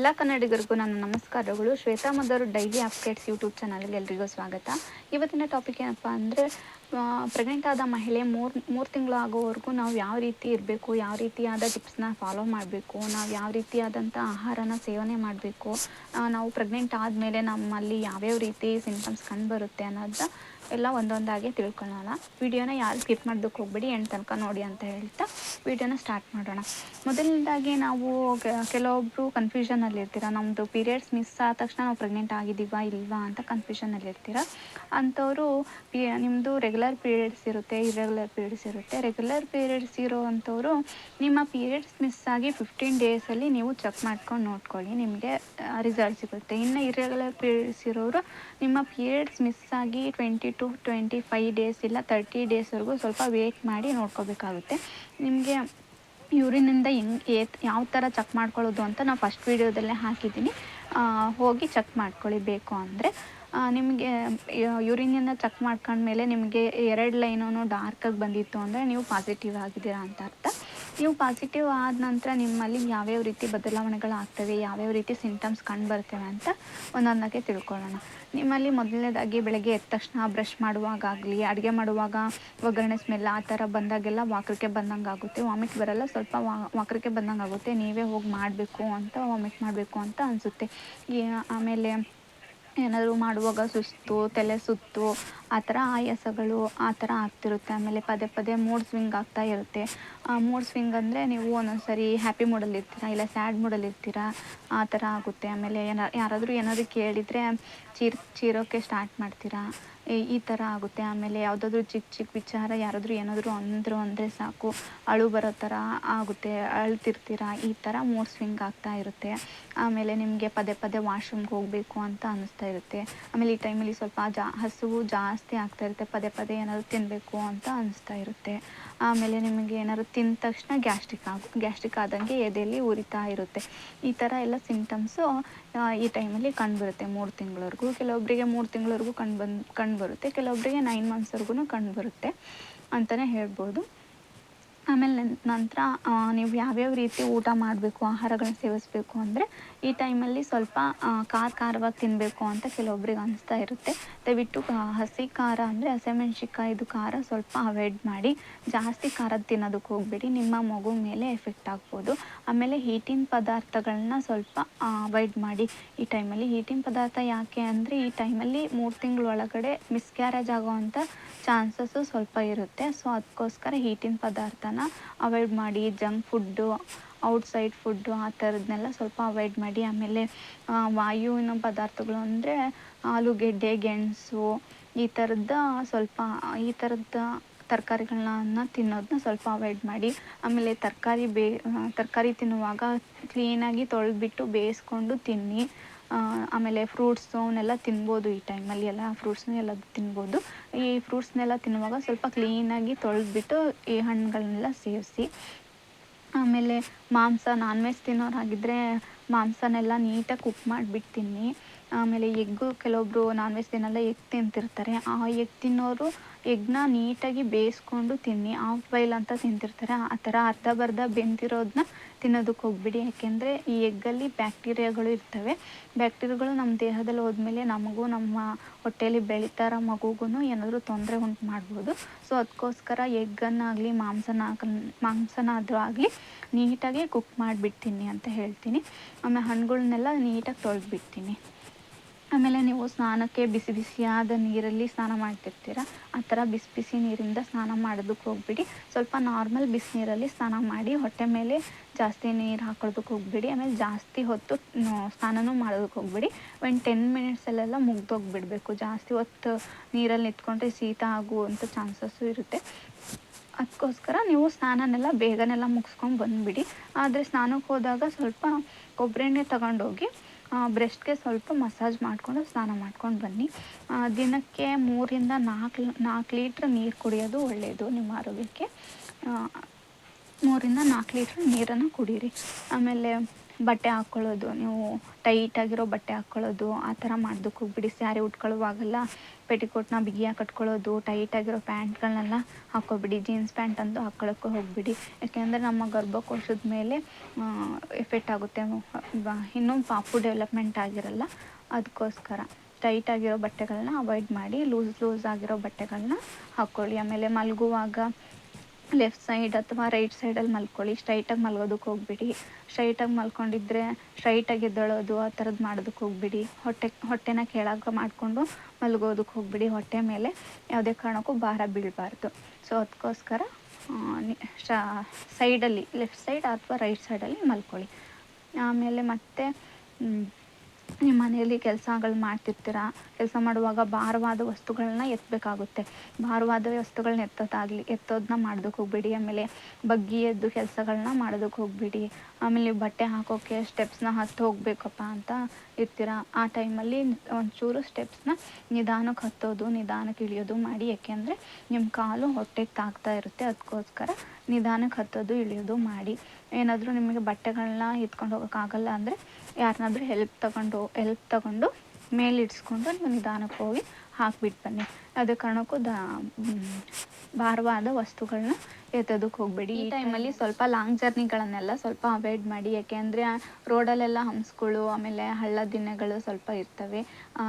ಎಲ್ಲ ಕನ್ನಡಿಗರಿಗೂ ನನ್ನ ನಮಸ್ಕಾರಗಳು. Shweta mother daily updates YouTube ಚಾನಲ್ಗೆ ಎಲ್ರಿಗೂ ಸ್ವಾಗತ. ಇವತ್ತಿನ ಟಾಪಿಕ್ ಏನಪ್ಪ ಅಂದರೆ ಪ್ರೆಗ್ನೆಂಟ್ ಆದ ಮಹಿಳೆ ಮೂರು ಮೂರು ತಿಂಗಳು ಆಗೋವರೆಗೂ ನಾವು ಯಾವ ರೀತಿ ಇರಬೇಕು, ಯಾವ ರೀತಿಯಾದ ಟಿಪ್ಸ್ನ ಫಾಲೋ ಮಾಡಬೇಕು, ನಾವು ಯಾವ ರೀತಿಯಾದಂಥ ಆಹಾರನ ಸೇವನೆ ಮಾಡಬೇಕು ನಾವು ಪ್ರೆಗ್ನೆಂಟ್ ಆದಮೇಲೆ ನಮ್ಮಲ್ಲಿ ಯಾವ್ಯಾವ ರೀತಿ ಸಿಂಟಮ್ಸ್ ಕಂಡುಬರುತ್ತೆ ಅನ್ನೋದನ್ನ ಎಲ್ಲ ಒಂದೊಂದಾಗಿ ತಿಳ್ಕೊಳ್ಳೋಣ. ವಿಡಿಯೋನ ಯಾರು ಸ್ಕಿಪ್ ಮಾಡೋದಕ್ಕೆ ಹೋಗ್ಬೇಡಿ, ಎಂಡ್ ತನಕ ನೋಡಿ ಅಂತ ಹೇಳ್ತಾ ವಿಡಿಯೋನ ಸ್ಟಾರ್ಟ್ ಮಾಡೋಣ. ಮೊದಲನೇದಾಗಿ ನಾವು ಕೆಲವೊಬ್ಬರು ಕನ್ಫ್ಯೂಷನಲ್ಲಿ ಇರ್ತೀರ ನಮ್ಮದು ಪೀರಿಯಡ್ಸ್ ಮಿಸ್ ಆದ ತಕ್ಷಣ ನಾವು ಪ್ರೆಗ್ನೆಂಟ್ ಆಗಿದ್ದೀವಾ, ಇಲ್ವಾ ಅಂತ ಕನ್ಫ್ಯೂಷನಲ್ಲಿ ಇರ್ತೀರ ಅಂಥವರು ಪಿ ನಿಮ್ಮದು ರೆಗ್ಯುಲರ್ ಪೀರಿಯಡ್ಸ್ ಇರುತ್ತೆ ಇರೆಗ್ಯುಲರ್ ಪೀರಿಯಡ್ಸ್ ಇರುತ್ತೆ. ರೆಗ್ಯುಲರ್ ಪೀರಿಯಡ್ಸ್ ಇರೋ ಅಂಥವರು ನಿಮ್ಮ ಪೀರಿಯಡ್ಸ್ ಮಿಸ್ ಆಗಿ ಫಿಫ್ಟೀನ್ ಡೇಸಲ್ಲಿ ನೀವು ಚೆಕ್ ಮಾಡ್ಕೊಂಡು ನೋಡ್ಕೊಳ್ಳಿ, ನಿಮಗೆ ರಿಸಲ್ಟ್ ಸಿಗುತ್ತೆ. ಇನ್ನು ಇರೆಗ್ಯುಲರ್ ಪೀರಿಯಡ್ಸ್ ಇರೋರು ನಿಮ್ಮ ಪೀರಿಯಡ್ಸ್ ಮಿಸ್ ಆಗಿ twenty two twenty five days ಇಲ್ಲ ತರ್ಟಿ ಡೇಸ್ವರೆಗೂ ಸ್ವಲ್ಪ ವೇಟ್ ಮಾಡಿ ನೋಡ್ಕೋಬೇಕಾಗುತ್ತೆ. ನಿಮಗೆ ಯೂರಿನಿಂದ ಹೆಂಗ್ ಯಾವ ಥರ ಚೆಕ್ ಮಾಡ್ಕೊಳ್ಳೋದು ಅಂತ ನಾವು ಫಸ್ಟ್ ವೀಡಿಯೋದಲ್ಲೇ ಹಾಕಿದ್ದೀನಿ. ಹೋಗಿ ಚೆಕ್ ಮಾಡ್ಕೊಳ್ಳಿ ಬೇಕು ಅಂದರೆ ನಿಮಗೆ ಯೂರಿನಿಂದ ಚೆಕ್ ಮಾಡ್ಕೊಂಡ್ಮೇಲೆ ನಿಮಗೆ ಎರಡು ಲೈನೂ ಡಾರ್ಕಾಗಿ ಬಂದಿತ್ತು ಅಂದರೆ ನೀವು ಪಾಸಿಟಿವ್ ಆಗಿದ್ದೀರಾ ಅಂತ ಅರ್ಥ. ನೀವು ಪಾಸಿಟಿವ್ ಆದ ನಂತರ ನಿಮ್ಮಲ್ಲಿ ಯಾವ್ಯಾವ ರೀತಿ ಬದಲಾವಣೆಗಳಾಗ್ತವೆ ಯಾವ್ಯಾವ ರೀತಿ ಸಿಂಟಮ್ಸ್ ಕಂಡುಬರ್ತವೆ ಅಂತ ಒಂದೊಂದಾಗೆ ತಿಳ್ಕೊಳ್ಳೋಣ. ನಿಮ್ಮಲ್ಲಿ ಮೊದಲನೇದಾಗಿ ಬೆಳಗ್ಗೆ ಎದ್ದ ತಕ್ಷಣ ಬ್ರಷ್ ಮಾಡುವಾಗಲಿ ಅಡುಗೆ ಮಾಡುವಾಗ ಒಗ್ಗರಣೆ ಸ್ಮೆಲ್ ಆ ಥರ ಬಂದಾಗೆಲ್ಲ ವಾಕರಿಕೆ ಬಂದಂಗೆ ಆಗುತ್ತೆ. ವಾಮಿಟ್ ಬರಲ್ಲ, ಸ್ವಲ್ಪ ವಾ ವಾಕರಿಕೆ ಬಂದಂಗೆ ಆಗುತ್ತೆ. ನೀವೇ ಹೋಗಿ ಮಾಡಬೇಕು ಅಂತ ವಾಮಿಟ್ ಮಾಡಬೇಕು ಅಂತ ಅನಿಸುತ್ತೆ. ಆಮೇಲೆ ಏನಾದರೂ ಮಾಡುವಾಗ ಸುಸ್ತು, ತಲೆ ಸುತ್ತು ಆ ಥರ ಆಯಾಸಗಳು ಆ ಥರ ಆಗ್ತಿರುತ್ತೆ. ಆಮೇಲೆ ಪದೇ ಪದೇ ಮೂಡ್ ಸ್ವಿಂಗ್ ಆಗ್ತಾ ಇರುತ್ತೆ. ಆ ಮೂಡ್ ಸ್ವಿಂಗ್ ಅಂದರೆ ನೀವು ಒಂದೊಂದು ಸರಿ ಹ್ಯಾಪಿ ಮೂಡಲ್ಲಿ ಇರ್ತೀರಾ, ಇಲ್ಲ ಸ್ಯಾಡ್ ಮೂಡಲ್ಲಿ ಇರ್ತೀರಾ, ಆ ಥರ ಆಗುತ್ತೆ. ಆಮೇಲೆ ಏನ, ಯಾರಾದರೂ ಏನಾದರೂ ಕೇಳಿದರೆ ಚೀರ್ ಚೀರೋಕ್ಕೆ ಸ್ಟಾರ್ಟ್ ಮಾಡ್ತೀರಾ, ಈ ಥರ ಆಗುತ್ತೆ. ಆಮೇಲೆ ಯಾವುದಾದ್ರೂ ಚಿಕ್ಕ ಚಿಕ್ಕ ವಿಚಾರ ಯಾರಾದರೂ ಏನಾದರೂ ಅಂದರು ಅಂದರೆ ಸಾಕು, ಅಳು ಬರೋ ಥರ ಆಗುತ್ತೆ, ಅಳ್ತಿರ್ತೀರ, ಈ ಥರ ಮೂಡ್ ಸ್ವಿಂಗ್ ಆಗ್ತಾ ಇರುತ್ತೆ. ಆಮೇಲೆ ನಿಮಗೆ ಪದೇ ಪದೇ ವಾಶ್ರೂಮ್ಗೆ ಹೋಗಬೇಕು ಅಂತ ಅನ್ನಿಸ್ತಾ ಇರುತ್ತೆ. ಆಮೇಲೆ ಈ ಟೈಮಲ್ಲಿ ಸ್ವಲ್ಪ ಜಾ, ಹಸುವು ಜಾಸ್ತಿ ಆಗ್ತಾ ಇರುತ್ತೆ, ಪದೇ ಪದೇ ಏನಾದರೂ ತಿನ್ನಬೇಕು ಅಂತ ಅನಿಸ್ತಾ ಇರುತ್ತೆ. ಆಮೇಲೆ ನಿಮಗೆ ಏನಾದ್ರು ತಿಂದ ತಕ್ಷಣ ಗ್ಯಾಸ್ಟ್ರಿಕ್ ಆಗ, ಗ್ಯಾಸ್ಟ್ರಿಕ್ ಆದಂಗೆ ಎದೆಯಲ್ಲಿ ಉರಿತಾ ಇರುತ್ತೆ. ಈ ಥರ ಎಲ್ಲ ಸಿಂಟಮ್ಸು ಈ ಟೈಮಲ್ಲಿ ಕಂಡುಬರುತ್ತೆ ಮೂರು ತಿಂಗಳವರೆಗೂ. ಕೆಲವೊಬ್ಬರಿಗೆ ಮೂರು ತಿಂಗಳವರೆಗೂ ಕಂಡು ಬಂದು ಕಂಡುಬರುತ್ತೆ ಕೆಲವೊಬ್ಬರಿಗೆ ನೈನ್ ಮಂತ್ಸ್ವರೆಗೂ ಕಂಡುಬರುತ್ತೆ ಅಂತಲೇ ಹೇಳ್ಬೋದು. ಆಮೇಲೆ ನಂತರ ನೀವು ಯಾವ್ಯಾವ ರೀತಿ ಊಟ ಮಾಡಬೇಕು, ಆಹಾರಗಳನ್ನ ಸೇವಿಸಬೇಕು ಅಂದರೆ ಈ ಟೈಮಲ್ಲಿ ಸ್ವಲ್ಪ ಖಾರ ಖಾರವಾಗಿ ತಿನ್ನಬೇಕು ಅಂತ ಕೆಲವೊಬ್ರಿಗೆ ಅನಿಸ್ತಾ ಇರುತ್ತೆ. ದಯವಿಟ್ಟು ಹಸಿ ಖಾರ ಅಂದರೆ ಹಸಿಮೆಣ್ಸಿಕಾಯ್ದು ಖಾರ ಸ್ವಲ್ಪ ಅವಾಯ್ಡ್ ಮಾಡಿ. ಜಾಸ್ತಿ ಖಾರದ ತಿನ್ನೋದಕ್ಕೆ ಹೋಗಬೇಡಿ. ನಿಮ್ಮ ಮಗು ಮೇಲೆ ಎಫೆಕ್ಟ್ ಆಗ್ಬೋದು. ಆಮೇಲೆ ಹೀಟಿನ ಪದಾರ್ಥಗಳನ್ನ ಸ್ವಲ್ಪ ಅವಾಯ್ಡ್ ಮಾಡಿ ಈ ಟೈಮಲ್ಲಿ. ಹೀಟಿನ ಪದಾರ್ಥ ಯಾಕೆ ಅಂದರೆ ಈ ಟೈಮಲ್ಲಿ ಮೂರು ತಿಂಗಳ ಒಳಗಡೆ ಮಿಸ್ಕ್ಯಾರೇಜ್ ಆಗೋವಂಥ ಚಾನ್ಸಸ್ಸು ಸ್ವಲ್ಪ ಇರುತ್ತೆ. ಸೊ ಅದಕ್ಕೋಸ್ಕರ ಹೀಟಿನ ಪದಾರ್ಥನ ಅವಾಯ್ಡ್ ಮಾಡಿ. ಜಂಕ್ ಫುಡ್ಡು ಔಟ್ಸೈಡ್ ಫುಡ್ಡು ಆ ಥರದ್ನೆಲ್ಲ ಸ್ವಲ್ಪ ಅವಾಯ್ಡ್ ಮಾಡಿ, ಆಮೇಲೆ ವಾಯುವಿನ ಪದಾರ್ಥಗಳು ಅಂದರೆ ಆಲೂಗೆಡ್ಡೆ, ಗೆಣಸು ಈ ಥರದ ಸ್ವಲ್ಪ, ಈ ಥರದ ತರಕಾರಿಗಳನ್ನ ತಿನ್ನೋದನ್ನ ಸ್ವಲ್ಪ ಅವಾಯ್ಡ್ ಮಾಡಿ, ಆಮೇಲೆ ತರಕಾರಿ ಬೇ, ತರಕಾರಿ ತಿನ್ನುವಾಗ ಕ್ಲೀನಾಗಿ ತೊಳೆದ್ಬಿಟ್ಟು ಬೇಯಿಸ್ಕೊಂಡು ತಿನ್ನಿ. ಆಮೇಲೆ ಫ್ರೂಟ್ಸು ಅವನ್ನೆಲ್ಲ ತಿನ್ಬೋದು ಈ ಟೈಮಲ್ಲಿ ಎಲ್ಲ ಫ್ರೂಟ್ಸ್ನ ಎಲ್ಲ ತಿನ್ಬೋದು. ಈ ಫ್ರೂಟ್ಸ್ನೆಲ್ಲ ತಿನ್ನುವಾಗ ಸ್ವಲ್ಪ ಕ್ಲೀನಾಗಿ ತೊಳೆದ್ಬಿಟ್ಟು ಈ ಹಣ್ಣುಗಳನ್ನೆಲ್ಲ ಸೇರಿಸಿ ಆಮೇಲೆ ಮಾಂಸ ನಾನ್ ವೆಜ್ ತಿನ್ನೋರಾಗಿದ್ದರೆ ಮಾಂಸನೆಲ್ಲ ನೀಟಾಗಿ ಕುಕ್ ಮಾಡಿಬಿಟ್ಟು ತಿನ್ನಿ ಆಮೇಲೆ ಎಗ್ಗು ಕೆಲವೊಬ್ರು ನಾನ್ ವೆಜ್ ತಿನ್ನಲ್ಲ, ಎಗ್ ತಿಂತಿರ್ತಾರೆ. ಆ ಎಗ್ ತಿನ್ನೋರು ಎಗ್ನ ನೀಟಾಗಿ ಬೇಯಿಸ್ಕೊಂಡು ತಿನ್ನಿ ಆಫ್ ಬಾಯ್ಲ್ ಅಂತ ತಿಂತಿರ್ತಾರೆ. ಆ ಥರ ಅರ್ಧ ಬರ್ಧ ಬೆಂದಿರೋದನ್ನ ತಿನ್ನೋದಕ್ಕೆ ಹೋಗ್ಬಿಡಿ. ಯಾಕೆಂದರೆ ಈ ಎಗ್ಗಲ್ಲಿ ಬ್ಯಾಕ್ಟೀರಿಯಾಗಳು ಇರ್ತವೆ. ಬ್ಯಾಕ್ಟೀರಿಯಾಗಳು ನಮ್ಮ ದೇಹದಲ್ಲಿ ಹೋದ್ಮೇಲೆ ನಮಗೂ ನಮ್ಮ ಹೊಟ್ಟೆಯಲ್ಲಿ ಬೆಳೀತಾರ ಮಗುಗೂ ಏನಾದರೂ ತೊಂದರೆ ಉಂಟು ಮಾಡ್ಬೋದು. ಸೊ ಅದಕ್ಕೋಸ್ಕರ ಎಗ್ಗನ್ನಾಗಲಿ ಮಾಂಸನ ಮಾಂಸನಾದರೂ ಆಗಲಿ ನೀಟಾಗಿ ಕುಕ್ ಮಾಡಿಬಿಡ್ತೀನಿ ಅಂತ ಹೇಳ್ತೀನಿ. ಆಮೇಲೆ ಹಣ್ಣುಗಳನ್ನೆಲ್ಲ ನೀಟಾಗಿ ತೊಳೆದ್ಬಿಡ್ತೀನಿ. ಆಮೇಲೆ ನೀವು ಸ್ನಾನಕ್ಕೆ ಬಿಸಿ ಬಿಸಿಯಾದ ನೀರಲ್ಲಿ ಸ್ನಾನ ಮಾಡ್ತಿರ್ತೀರ, ಆ ಥರ ಬಿಸಿ ಬಿಸಿ ನೀರಿಂದ ಸ್ನಾನ ಮಾಡೋದಕ್ಕೆ ಹೋಗ್ಬಿಡಿ. ಸ್ವಲ್ಪ ನಾರ್ಮಲ್ ಬಿಸಿ ನೀರಲ್ಲಿ ಸ್ನಾನ ಮಾಡಿ ಹೊಟ್ಟೆ ಮೇಲೆ ಜಾಸ್ತಿ ನೀರು ಹಾಕೊಳ್ಳೋದಕ್ಕೆ ಹೋಗ್ಬಿಡಿ. ಆಮೇಲೆ ಜಾಸ್ತಿ ಹೊತ್ತು ಸ್ನಾನನೂ ಮಾಡೋದಕ್ಕೆ ಹೋಗ್ಬಿಡಿ. ಒಂದು ಟೆನ್ ಮಿನಿಟ್ಸಲ್ಲೆಲ್ಲ ಮುಗ್ದೋಗ್ಬಿಡಬೇಕು. ಜಾಸ್ತಿ ಹೊತ್ತು ನೀರಲ್ಲಿ ನಿಂತ್ಕೊಂಡ್ರೆ ಶೀತ ಆಗುವಂಥ ಚಾನ್ಸಸ್ಸು ಇರುತ್ತೆ. ಅದಕ್ಕೋಸ್ಕರ ನೀವು ಸ್ನಾನನೆಲ್ಲ ಬೇಗನೆಲ್ಲ ಮುಗಿಸ್ಕೊಂಡು ಬಂದುಬಿಡಿ. ಆದರೆ ಸ್ನಾನಕ್ಕೆ ಹೋದಾಗ ಸ್ವಲ್ಪ ಕೊಬ್ಬರಿ ಎಣ್ಣೆ ತಗೊಂಡೋಗಿ ಬ್ರೆಸ್ಟ್ಗೆ ಸ್ವಲ್ಪ ಮಸಾಜ್ ಮಾಡಿಕೊಂಡು ಸ್ನಾನ ಮಾಡ್ಕೊಂಡು ಬನ್ನಿ. ದಿನಕ್ಕೆ ಮೂರಿಂದ ನಾಲ್ಕು ನಾಲ್ಕು ಲೀಟ್ರ್ ನೀರು ಕುಡಿಯೋದು ಒಳ್ಳೆಯದು ನಿಮ್ಮ ಆರೋಗ್ಯಕ್ಕೆ. ಮೂರಿಂದ ನಾಲ್ಕು ಲೀಟ್ರ್ ನೀರನ್ನು ಕುಡೀರಿ. ಆಮೇಲೆ ಬಟ್ಟೆ ಹಾಕ್ಕೊಳ್ಳೋದು ನೀವು ಟೈಟಾಗಿರೋ ಬಟ್ಟೆ ಹಾಕ್ಕೊಳ್ಳೋದು ಆ ಥರ ಮಾಡೋದಕ್ಕೆ ಹೋಗ್ಬಿಡಿ. ಸ್ಯಾರಿ ಉಟ್ಕೊಳ್ಳುವಾಗೆಲ್ಲ, ಪೆಟಿಕೋಟ್ನ ಬಿಗಿಯಾಗಿ ಕಟ್ಕೊಳ್ಳೋದು ಟೈಟಾಗಿರೋ ಪ್ಯಾಂಟ್ಗಳನ್ನೆಲ್ಲ ಹಾಕ್ಕೊಬಿಡಿ. ಜೀನ್ಸ್ ಪ್ಯಾಂಟ್ ಅಂತೂ ಹಾಕ್ಕೊಳ್ಳೋಕ್ಕೂ ಹೋಗಬೇಡಿ. ಯಾಕೆಂದರೆ ನಮ್ಮ ಗರ್ಭಕೋಶದ ಮೇಲೆ ಎಫೆಕ್ಟ್ ಆಗುತ್ತೆ. ಇನ್ನೂ ಪಾಪು ಡೆವಲಪ್ಮೆಂಟ್ ಆಗಿರಲ್ಲ, ಅದಕ್ಕೋಸ್ಕರ. ಟೈಟ್ ಆಗಿರೋ ಬಟ್ಟೆಗಳನ್ನ ಅವಾಯ್ಡ್ ಮಾಡಿ ಲೂಸ್ ಲೂಸ್ ಆಗಿರೋ ಬಟ್ಟೆಗಳನ್ನ ಹಾಕ್ಕೊಳ್ಳಿ. ಆಮೇಲೆ ಮಲಗುವಾಗ ಲೆಫ್ಟ್ ಸೈಡ್ ಅಥವಾ ರೈಟ್ ಸೈಡಲ್ಲಿ ಮಲ್ಕೊಳ್ಳಿ. ಸ್ಟ್ರೈಟಾಗಿ ಮಲ್ಗೋದಕ್ಕೆ ಹೋಗ್ಬಿಡಿ. ಸ್ಟ್ರೈಟಾಗಿ ಮಲ್ಕೊಂಡಿದ್ರೆ ಸ್ಟ್ರೈಟಾಗಿ ಎದ್ದೇಳೋದು, ಆ ಥರದ್ದು ಮಾಡೋದಕ್ಕೆ ಹೋಗ್ಬಿಡಿ. ಹೊಟ್ಟೆ, ಹೊಟ್ಟೆನ ಕೆಳಗೆ ಮಾಡಿಕೊಂಡು ಮಲ್ಗೋದಕ್ಕೆ ಹೋಗ್ಬಿಡಿ. ಹೊಟ್ಟೆ ಮೇಲೆ ಯಾವುದೇ ಕಾರಣಕ್ಕೂ ಭಾರ ಬೀಳಬಾರ್ದು. ಸೊ ಅದಕ್ಕೋಸ್ಕರ ಸೈಡಲ್ಲಿ ಲೆಫ್ಟ್ ಸೈಡ್ ಅಥವಾ ರೈಟ್ ಸೈಡಲ್ಲಿ ಮಲ್ಕೊಳ್ಳಿ. ಆಮೇಲೆ ಮತ್ತೆ ನಿಮ್ಮ ಮನೆಯಲ್ಲಿ ಕೆಲಸಗಳು ಮಾಡ್ತಿರ್ತೀರಾ? ಕೆಲಸ ಮಾಡುವಾಗ ಭಾರವಾದ ವಸ್ತುಗಳನ್ನ ಎತ್ತಬೇಕಾಗುತ್ತೆ ಭಾರವಾದ ವಸ್ತುಗಳನ್ನ ಎತ್ತೋದಾಗಲಿ ಎತ್ತೋದನ್ನ ಮಾಡೋದಕ್ಕೆ ಹೋಗ್ಬೇಡಿ. ಆಮೇಲೆ ಬಗ್ಗಿ ಎದ್ದು ಕೆಲಸಗಳನ್ನ ಮಾಡೋದಕ್ಕೆ ಹೋಗ್ಬೇಡಿ. ಆಮೇಲೆ ನೀವು ಬಟ್ಟೆ ಹಾಕೋಕ್ಕೆ ಸ್ಟೆಪ್ಸ್ನ ಹತ್ತು ಹೋಗಬೇಕಪ್ಪ ಅಂತ ಇರ್ತೀರಾ? ಆ ಟೈಮಲ್ಲಿ ಒಂಚೂರು ಸ್ಟೆಪ್ಸ್ನ ನಿಧಾನಕ್ಕೆ ಹತ್ತೋದು ನಿಧಾನಕ್ಕೆ ಇಳಿಯೋದು ಮಾಡಿ. ಯಾಕೆಂದರೆ ನಿಮ್ಮ ಕಾಲು ಹೊಟ್ಟೆಗೆ ತಾಗ್ತಾ ಇರುತ್ತೆ. ಅದಕ್ಕೋಸ್ಕರ ನಿಧಾನಕ್ಕೆ ಹತ್ತೋದು, ಇಳಿಯೋದು ಮಾಡಿ. ಏನಾದರೂ ನಿಮಗೆ ಬಟ್ಟೆಗಳನ್ನ ಎತ್ಕೊಂಡು ಹೋಗೋಕ್ಕಾಗಲ್ಲ ಅಂದರೆ ಯಾರನ್ನಾದ್ರೂ ಹೆಲ್ಪ್ ತಗೊಂಡು ಹೆಲ್ಪ್ ತಗೊಂಡು ಮೇಲೆ ಇಡ್ಸ್ಕೊಂಡು ನೀವು ನಿಧಾನಕ್ಕೆ ಹೋಗಿ ಹಾಕ್ಬಿಟ್ಟು ಬನ್ನಿ. ಯಾವುದೇ ಕಾರಣಕ್ಕೂ ದಾ ಭಾರವಾದ ವಸ್ತುಗಳನ್ನ ಎತ್ತೋದಕ್ಕೆ ಹೋಗಬೇಡಿ. ಈ ಟೈಮಲ್ಲಿ ಸ್ವಲ್ಪ ಲಾಂಗ್ ಜರ್ನಿಗಳನ್ನೆಲ್ಲ ಸ್ವಲ್ಪ ಅವಾಯ್ಡ್ ಮಾಡಿ. ಯಾಕೆಂದರೆ ರೋಡಲ್ಲೆಲ್ಲ ಹಂಸ್ಗಳು ಆಮೇಲೆ ಹಳ್ಳ ದಿನಗಳು ಸ್ವಲ್ಪ ಇರ್ತವೆ.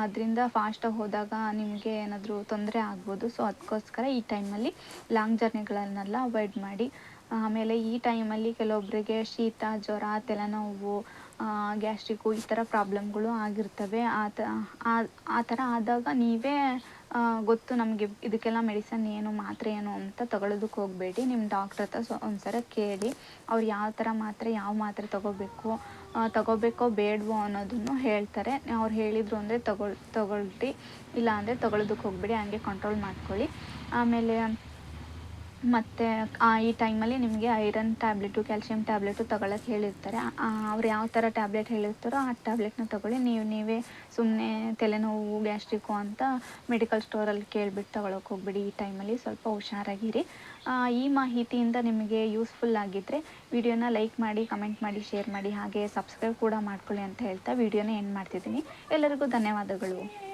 ಅದರಿಂದ ಫಾಸ್ಟಾಗಿ ಹೋದಾಗ ನಿಮಗೆ ಏನಾದರೂ ತೊಂದರೆ ಆಗ್ಬೋದು. ಸೊ ಅದಕ್ಕೋಸ್ಕರ ಈ ಟೈಮಲ್ಲಿ ಲಾಂಗ್ ಜರ್ನಿಗಳನ್ನೆಲ್ಲ ಅವಾಯ್ಡ್ ಮಾಡಿ. ಆಮೇಲೆ ಈ ಟೈಮಲ್ಲಿ ಕೆಲವೊಬ್ಬರಿಗೆ ಶೀತ ಜ್ವರ ತಲೆನೋವು ಗ್ಯಾಸ್ಟ್ರಿಕ್ಕು ಈ ಥರ ಪ್ರಾಬ್ಲಮ್ಗಳು ಆಗಿರ್ತವೆ. ಆ, ಆ- ಥರ ಆದಾಗ ನೀವೇ ಗೊತ್ತು ನಮಗೆ ಇದಕ್ಕೆಲ್ಲ ಮೆಡಿಸನ್ ಏನು, ಮಾತ್ರೆ ಏನು ಅಂತ ತಗೊಳ್ಳೋದಕ್ಕೆ ಹೋಗಬೇಡಿ. ನಿಮ್ಮ ಡಾಕ್ಟ್ರ್ ಹತ್ರ ಸೊ, ಒಂದ್ಸಲ ಕೇಳಿ ಅವ್ರು ಯಾವ ಥರ ಮಾತ್ರೆ, ಯಾವ ಮಾತ್ರೆ ತಗೋಬೇಕು ತಗೋಬೇಕೋ ಬೇಡವೋ ಅನ್ನೋದನ್ನು ಹೇಳ್ತಾರೆ. ಅವ್ರು ಹೇಳಿದರು ಅಂದರೆ ತಗೊಳ್, ತಗೊಳ್ರಿ. ಇಲ್ಲ ಅಂದರೆ ತಗೊಳ್ಳೋದಕ್ಕೆ ಹೋಗಬೇಡಿ. ಹಂಗೆ ಕಂಟ್ರೋಲ್ ಮಾಡ್ಕೊಳ್ಳಿ. ಆಮೇಲೆ ಮತ್ತು ಈ ಟೈಮಲ್ಲಿ ನಿಮಗೆ ಐರನ್ ಟ್ಯಾಬ್ಲೆಟು ಕ್ಯಾಲ್ಸಿಯಂ ಟ್ಯಾಬ್ಲೆಟು ತಗೊಳಕ್ಕೆ ಹೇಳಿರ್ತಾರೆ. ಅವ್ರು ಯಾವ ಥರ ಟ್ಯಾಬ್ಲೆಟ್ ಹೇಳಿರ್ತಾರೋ ಆ ಟ್ಯಾಬ್ಲೆಟ್ನ ತಗೊಳ್ಳಿ. ನೀವು, ನೀವೇ ಸುಮ್ಮನೆ ತಲೆನೋವು ಗ್ಯಾಸ್ಟ್ರಿಕ್ಕು ಅಂತ ಮೆಡಿಕಲ್ ಸ್ಟೋರಲ್ಲಿ ಕೇಳಿಬಿಟ್ಟು ತಗೊಳಕ್ಕೆ ಹೋಗ್ಬಿಡಿ. ಈ ಟೈಮಲ್ಲಿ ಸ್ವಲ್ಪ ಹುಷಾರಾಗಿರಿ. ಈ ಮಾಹಿತಿಯಿಂದ ನಿಮಗೆ ಯೂಸ್ಫುಲ್ ಆಗಿದ್ದರೆ ವಿಡಿಯೋನ ಲೈಕ್ ಮಾಡಿ, ಕಮೆಂಟ್ ಮಾಡಿ, ಶೇರ್ ಮಾಡಿ. ಹಾಗೆ ಸಬ್ಸ್ಕ್ರೈಬ್ ಕೂಡ ಮಾಡ್ಕೊಳ್ಳಿ ಅಂತ ಹೇಳ್ತಾ ವಿಡಿಯೋನ ಎಂಡ್ ಮಾಡ್ತಿದ್ದೀನಿ. ಎಲ್ಲರಿಗೂ ಧನ್ಯವಾದಗಳು.